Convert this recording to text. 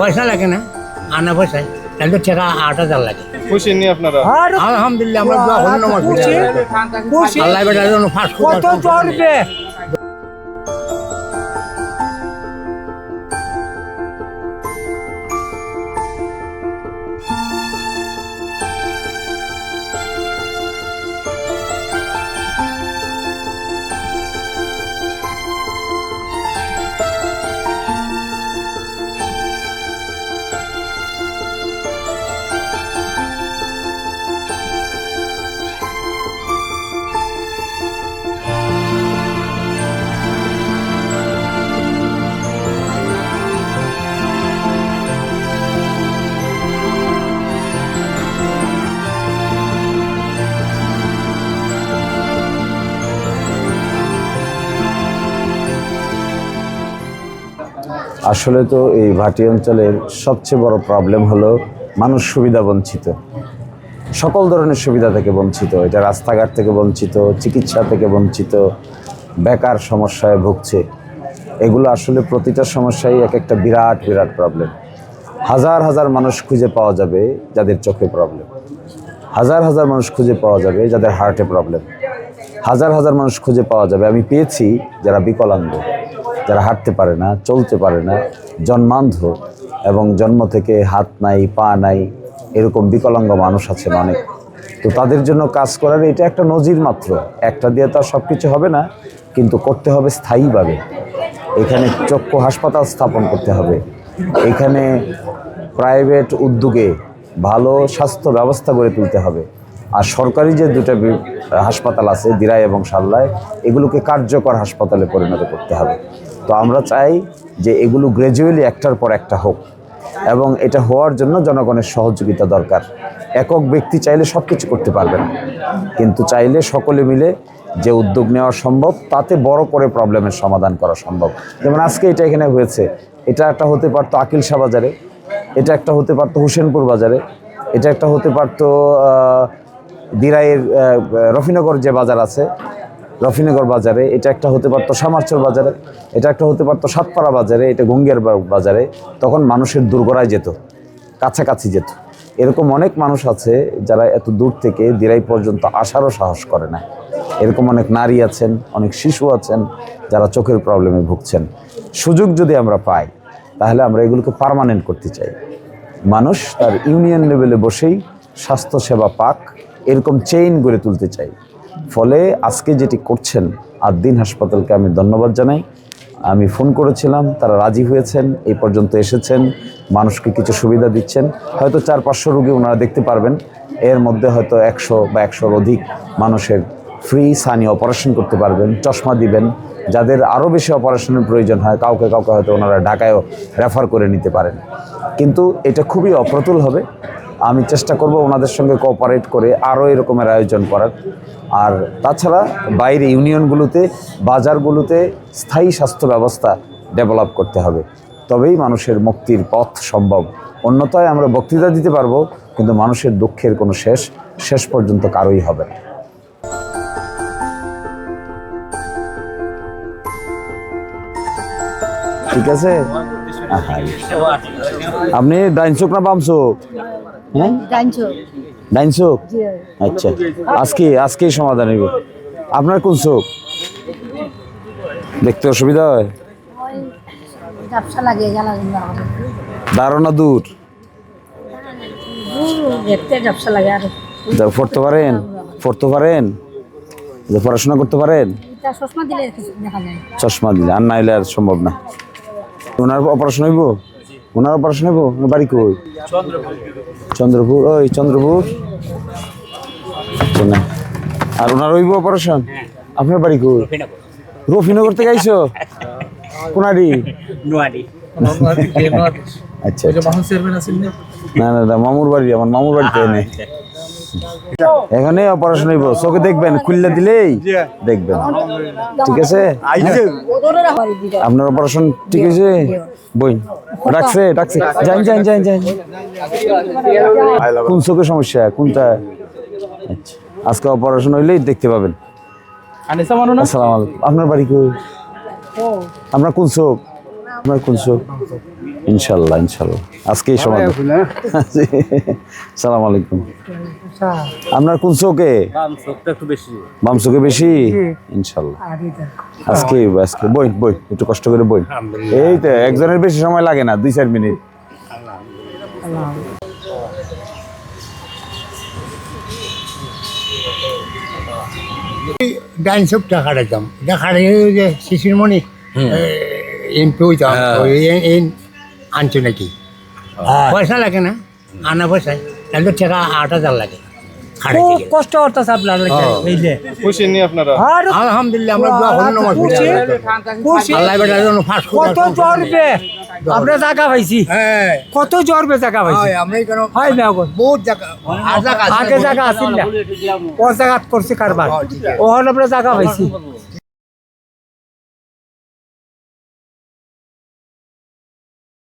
পয়সা লাগে না। আনা পয়সায় তাহলে ছেড়া আট হাজার লাগে। খুশি নি আপনারা? আলহামদুলিল্লাহ আমরা দোয়া নমাজ পড়ি। আল্লাহ ফার্স্ট কত চলবে? আসলে তো এই ভাটি অঞ্চলের সবচেয়ে বড় প্রবলেম হলো মানুষ সুবিধা বঞ্চিত। সকল ধরনের সুবিধা থেকে বঞ্চিত। এটা রাস্তাঘাট থেকে বঞ্চিত, চিকিৎসা থেকে বঞ্চিত, বেকার সমস্যায় ভুগছে। এগুলো আসলে প্রতিটা সমস্যাই এক একটা বিরাট বিরাট প্রবলেম হাজার হাজার মানুষ খুঁজে পাওয়া যাবে যাদের চোখে প্রবলেম হাজার হাজার মানুষ খুঁজে পাওয়া যাবে যাদের হার্টে প্রবলেম হাজার হাজার মানুষ খুঁজে পাওয়া যাবে। আমি পেয়েছি যারা বিকলাঙ্গ। যারা হাঁটতে পারে না, চলতে পারে না, জন্মান্ধ এবং জন্ম থেকে হাত নাই, পা নাই, এরকম বিকলাঙ্গ মানুষ আছেন অনেক। তো তাদের জন্য কাজ করার এটা একটা নজির মাত্র। একটা দিয়ে তো সব কিছু হবে না, কিন্তু করতে হবে স্থায়ীভাবে। এখানে চক্ষু হাসপাতাল স্থাপন করতে হবে। এখানে প্রাইভেট উদ্যোগে ভালো স্বাস্থ্য ব্যবস্থা গড়ে তুলতে হবে। আর সরকারি যে দুটো হাসপাতাল আছে, দিরাই এবং সাল্লায়, এগুলোকে কার্যকর হাসপাতালে পরিণত করতে হবে। তো আমরা চাই যে এগুলো গ্র্যাজুয়ালি একটার পর একটা হোক। এবং এটা হওয়ার জন্য জনগণের সহযোগিতা দরকার। একক ব্যক্তি চাইলে সব কিছু করতে পারবে না। কিন্তু চাইলে সকলে মিলে যে উদ্যোগ নেওয়া সম্ভব, তাতে বড় করে প্রবলেমের সমাধান করা সম্ভব। যেমন আজকে এটা এখানে হয়েছে। এটা একটা হতে পারতো আকিল শাহ বাজারে। এটা একটা হতে পারতো হুসেনপুর বাজারে। এটা একটা হতে পারতো দিরাইয়ের রফিনগর যে বাজার আছে। রফিনগর বাজারে, এটা একটা হতে পারতো সামারচর বাজারে, এটা একটা হতে পারতো সাতপাড়া বাজারে, এটা গঙ্গের বাজারে, তখন মানুষের দুর্গড়ায় যেত, কাছাকাছি যেত। এরকম অনেক মানুষ আছে যারা এত দূর থেকে দিরাই পর্যন্ত আসারও সাহস করে না। এরকম অনেক নারী আছেন, অনেক শিশু আছেন, যারা চোখের প্রবলেমে ভুগছেন। সুযোগ যদি আমরা পাই, তাহলে আমরা এগুলোকে পার্মানেন্ট করতে চাই। মানুষ তার ইউনিয়ন লেভেলে বসেই স্বাস্থ্যসেবা পাক, এরকম চেইন গড়ে তুলতে চাই। ফলে আজকে যেটি করছেন আদ্দিন হাসপাতালকে আমি ধন্যবাদ জানাই। আমি ফোন করেছিলাম, তারা রাজি হয়েছেন, এই পর্যন্ত এসেছেন, মানুষকে কিছু সুবিধা দিচ্ছেন। হয়তো চার পাঁচশো রুগী ওনারা দেখতে পারবেন। এর মধ্যে হয়তো একশো বা একশোর অধিক মানুষের ফ্রি সানি অপারেশন করতে পারবেন, চশমা দিবেন। যাদের আরও বেশি অপারেশনের প্রয়োজন হয়, কাউকে কাউকে হয়তো ওনারা ঢাকায়ও রেফার করে নিতে পারেন। কিন্তু এটা খুবই অপ্রতুল হবে। আমি চেষ্টা করব ওনাদের সঙ্গে কোঅপারেট করে আরও এরকমের আয়োজন করার। আর তাছাড়া বাইরে ইউনিয়নগুলোতে, বাজারগুলোতে স্থায়ী স্বাস্থ্য ব্যবস্থা ডেভেলপ করতে হবে। তবেই মানুষের মুক্তির পথ সম্ভব। অন্যথায় আমরা বক্তৃতা দিতে পারব, কিন্তু মানুষের দুঃখের কোনো শেষ শেষ পর্যন্ত কারোই হবে না। ঠিক আছে? আপনি ডাইন চোখ না বাম চোখ হ্যাঁ? ডাইন চোখ আচ্ছা। আজকে আজকেই সমাধান হইব। আপনার কোন চোখ? দেখতে অসুবিধা হয়? ধারণা দূর। পড়তে পারেন? পড়তে পারেন? পড়াশোনা করতে পারেন? চশমা দিলে আর নাইলে আর সম্ভব না। ওনার অপারেশন হইব? ওনার অপারেশন নেব? ওনার বাড়ি কই? চন্দ্রপুর। ওই চন্দ্রপুর। আচ্ছা আর ওনার হইব অপারেশন আপনার বাড়ি কই? রফিনগর। থেকে আইসো কোনাডি? আচ্ছা আচ্ছা। না? না না মামুর বাড়ি আমার মামুর বাড়িতে নেই। এখানে অপারেশন হইব। চোখে দেখবেন খুললে দিলেই দেখবেন। ঠিক আছে? আপনার অপারেশন ঠিক আছে বই ডাকছে ডাকছে যান যান যাই যান। কোন চোখের সমস্যা? কোনটা? আচ্ছা আজকে অপারেশন হইলেই দেখতে পাবেন। আসসালামু আলাইকুম। আপনার বাড়ি কই? আপনার কোন চোখ? আপনার কোন চোখ? ইনশাল্লাহ ইনশাল্লাহ। আজকেই সময় সালাম আলাইকুম। আপনার কোন চোখে? বাম চোখে বেশি? ইনশাল্লাহ। আজকে আজকে। বই বই। একটু কষ্ট করে বই। এই তো একজনের বেশি সময় লাগে না দুই চার মিনিট। ডাইন দেখা যে এমপি হইতাম এই আনছো নাকি? পয়সা লাগে না? আনা পয়সা। তাহলে টাকা আট হাজার লাগে। খুব কষ্ট আপনার হ্যাঁ। বুঝলে খুশি নি আপনারা? আলহামদুলিল্লাহ আমরা দোয়া করি নামাজ পড়ি। খুশি? খুশি? আল্লাহ বেটার জন্য ফাঁস কত আমরা জায়গা পাইছি। হ্যাঁ। কত জ্বরবে জায়গা পাইছি? হয়, আমরা এখানে হয় না বহুত জায়গা আর জায়গা আছে। আগে জায়গা আছিল না। ও জায়গা করছি কারবার। আমরা জায়গা পাইছি।